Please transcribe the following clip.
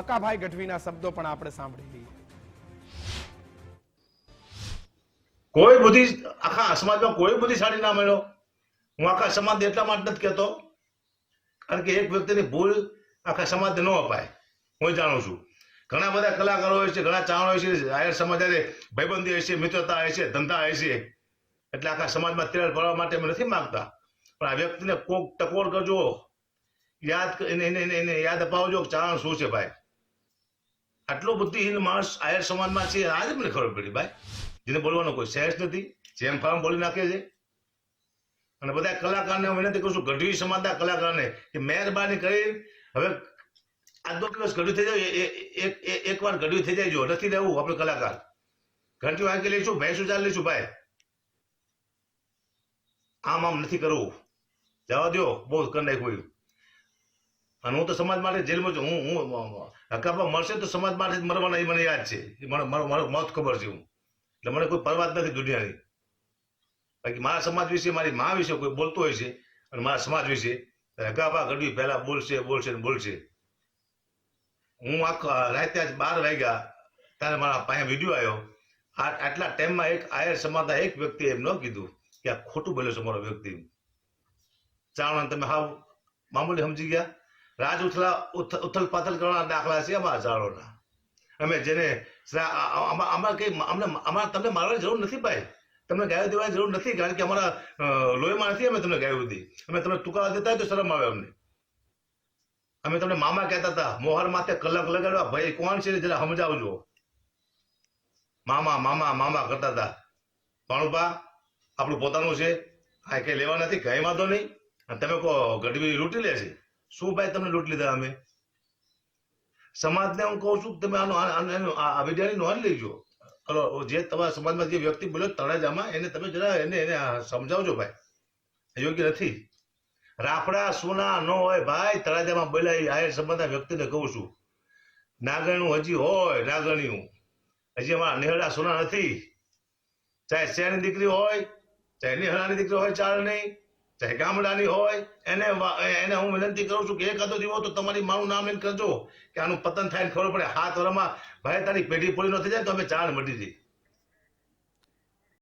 હકાભાઈ ગઢવીના શબ્દો પણ આપણે સાંભળી લઈએ. કોઈ બુદ્ધિ આખા સમાજમાં કોઈ બુદ્ધિશાળી ના મળ્યો? હું આખા સમાજ એટલા માટે નથી કહેતો, કારણ કે એક વ્યક્તિની ભૂલ આખા સમાજને ન અપાય. હું જાણું છું. ઘણા બધા કલાકારો હોય છે, ઘણા ચાહણ હોય છે આયર સમાજ ભાઈબંધી હોય છે, મિત્રતા હોય છે, ધંધા હોય છે. એટલે આખા સમાજમાં તિરાડ ભરવા માટે અમે નથી માંગતા. પણ આ વ્યક્તિને કોક ટકોર કરજો. યાદ એને એને- એને યાદ અપાવજો ચાહણ શું છે ભાઈ? આટલો બુદ્ધિહીન માણસ આયર સમાજમાં છે, આજે મને ખબર પડી ભાઈ. જેને બોલવાનો કોઈ સહેજ નથી, જેમ ફાર્મ બોલી નાખે છે. અને બધા કલાકારને હું વિનંતી કરું છું, ગઢવી સમાજના કલાકારને, કે મહેરબાની કરી હવે આજનો દિવસ ગઢવી થઈ જાય એક- વાર ગઢવી થઈ જાય જો, નથી રહેવું આપણે કલાકાર. ઘંટી વાંકી લઈશું, ભેંસું ચાલ લઈશું ભાઈ. આમ આમ નથી કરવું. જવા દો બહુ કરી નાખ્યું અને હું તો સમાજ માટે જેલમાં છું. હું હું હકાપા મળશે તો સમાજ માટે જ મરવાના એ મને યાદ છે. એ મને મારો મોત ખબર છે હું એટલે મને કોઈ પરવા જ નથી દુનિયાની. બાકી મારા સમાજ વિશે, મારી મા વિશે કોઈ બોલતો હોય છે, અને મારા સમાજ વિશે હકાપા ગઢવી પહેલાં બોલશે બોલશે ને બોલશે. હું આખા રાતે આજ બાર વાગ્યા, ત્યારે મારા પાસે વીડિયો આવ્યો. આ આટલા ટાઈમમાં એક આયર સમાજના એક વ્યક્તિ એમ ન કીધું કે આ ખોટું બોલ્યો છે મારો વ્યક્તિ. ચાવણ, તમે હાવ મામૂલી સમજી ગયા? રાજ ઉથલા ઉથ- ઉથલ પાથલ કરવાના દાખલા છે અમારા ચાવણોના અમે જેને આમાં આમાં કઈ અમને અમારે તમને મારવાની જરૂર નથી ભાઈ. તમને ગાયો દેવાની જરૂર નથી, કારણ કે અમારા લોહીમાં નથી અમે તમને ગાયો દી અમે તમને ટૂંકા દેતા તો શરમ આવે અમને. અમે તમને મામા કહેતા હતા, મોહર માથે કલંક લગાડવા, ભાઈ, કોણ છે જરા સમજાવજો. મામા મામા મામા કરતા હતા. ભાણુભા, આપણું પોતાનું છે. આ કઈ લેવા નથી, કઈ વાંધો નહીં. અને તમે કહો, ગઢવી લૂંટી લે છે. શું ભાઈ તમને લૂંટ લીધા અમે? સમાજને હું કહું છું કે તમે આનો વિદ્યાની નોંધ લેજો. હલો જે તમારા સમાજમાં જે વ્યક્તિ બોલ્યો તળાજામાં, એને તમે જરા એને એને સમજાવજો ભાઈ. યોગ્ય નથી. રાફડા, સોના ન હોય ભાઈ, તળાજામાં બોલાય આયર સંબંધના વ્યક્તિને કહું છું. નાગણું હજી હોય નાગણિયું હજી અમારા નેહડા સોના નથી. ચાહે શેની દીકરી હોય, ચાહે નેહડાની દીકરી હોય ચાલ નહીં. ગામડાની હોય, એને એને હું વિનંતી કરું છું કે એક હતો દીવો તો તમારી મારું નામ લઈને કરજો, કે આનું પતન થાય ખબર પડે. હાથ વરમાં ભાઈ, તારી પેઢી પૂરી ન થઈ જાય તો અમે ચાણ મટી જઈ